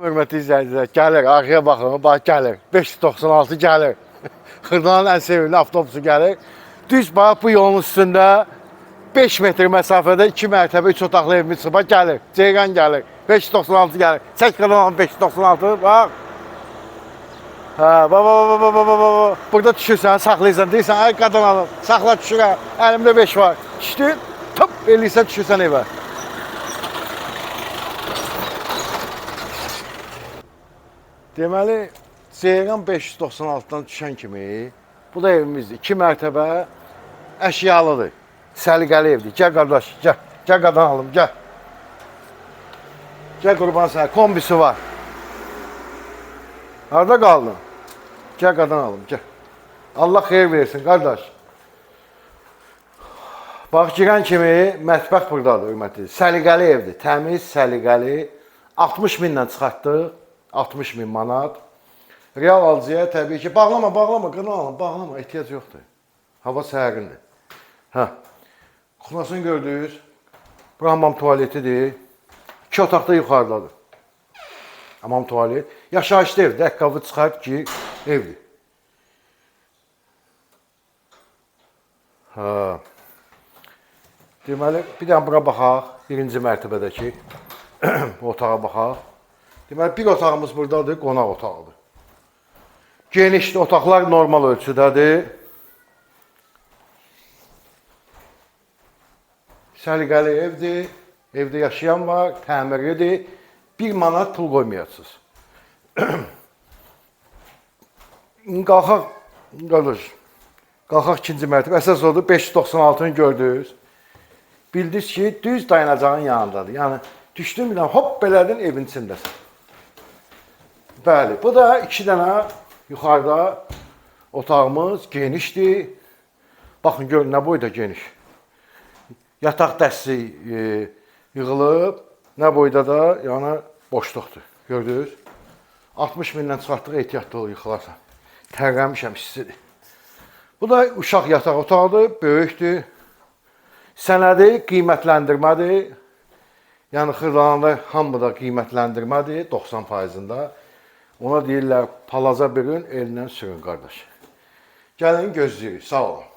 Hörmətli izləyicilər, gəlir, arxaya baxın, bax gəlir. 596 gəlir. Xırdalanın ən sevimli avtobusu gəlir. Düz bax bu yolun üstündə 5 metr məsafədə 2 mərtəbə 3 otaqlı evimiz var. Gəlir. Ceyran gəlir. 596 gəlir. Çək xırdalanın 596 bax. Hə, bax bax bax bax bax bax. Burada düşürsən, saxlayırsan, deyirsən, ay qadın alım, saxla düşürəm. Əlimdə 5 var. Düşdün, tıp eləyirsən, düşürsən evə. Deməli, Ceyran 596-dan düşən kimi bu da evimizdir. 2 mərtəbə əşyalıdır. Səliqəli evdir. Gəl qardaş, gəl. Gəl qadan alım, gəl. Gəl qurban sənə, kombisi var. Harada qaldın? Gəl qadan alım, gəl. Allah xeyir versin, qardaş. Bax, girən kimi mətbəx buradadır, hörmətli. Səliqəli evdir, təmiz, səliqəli. 60 minlə çıxartdıq, 60 min manat. Real alıcıya təbii ki, bağlama, bağlama, qına alın, bağlama, ehtiyac yoxdur. Hava sərindir. Hə. Kuxnasını gördünüz. Bu hamam tualetidir. İki otaqda yuxarıdadır. Hamam tualet. Yaşayışlı evdir. Əqqabı çıxart ki, evdir. Hə. Deməli, bir dənə bura baxaq. Birinci mərtəbədəki otağa baxaq. Deməli, bir otağımız buradadır, qonaq otağıdır. Genişli otaqlar normal ölçüdədir. Səliqəli evdir. Evdə yaşayan var, təmirlidir. 1 manat pul qoymayasınız. Qalxaq, qardaş. Qalxaq ikinci mərtəbə. Əsas odur 596-nı gördünüz. Bildiniz ki, düz dayanacağın yanındadır. Yəni düşdün bir hop belədin evin içindəsən. Bəli, bu da iki dənə yuxarıda otağımız genişdir. Baxın gör nə boyda geniş. Yataq dəsti e, yığılıb, nə boyda da yəni boşluqdur. Gördünüz? 60 mindən çıxartdıq ehtiyatlı ol yıxılarsan. Tərləmişəm istidir. Bu da uşaq yataq otağıdır, böyükdür. Sənədi qiymətləndirmədir. Yəni xırdalananda hamıda qiymətləndirmədir 90%-da. Ona deyirlər palaza bir gün elindən sürün qardaş. Gəlin gözləyirik. Sağ olun.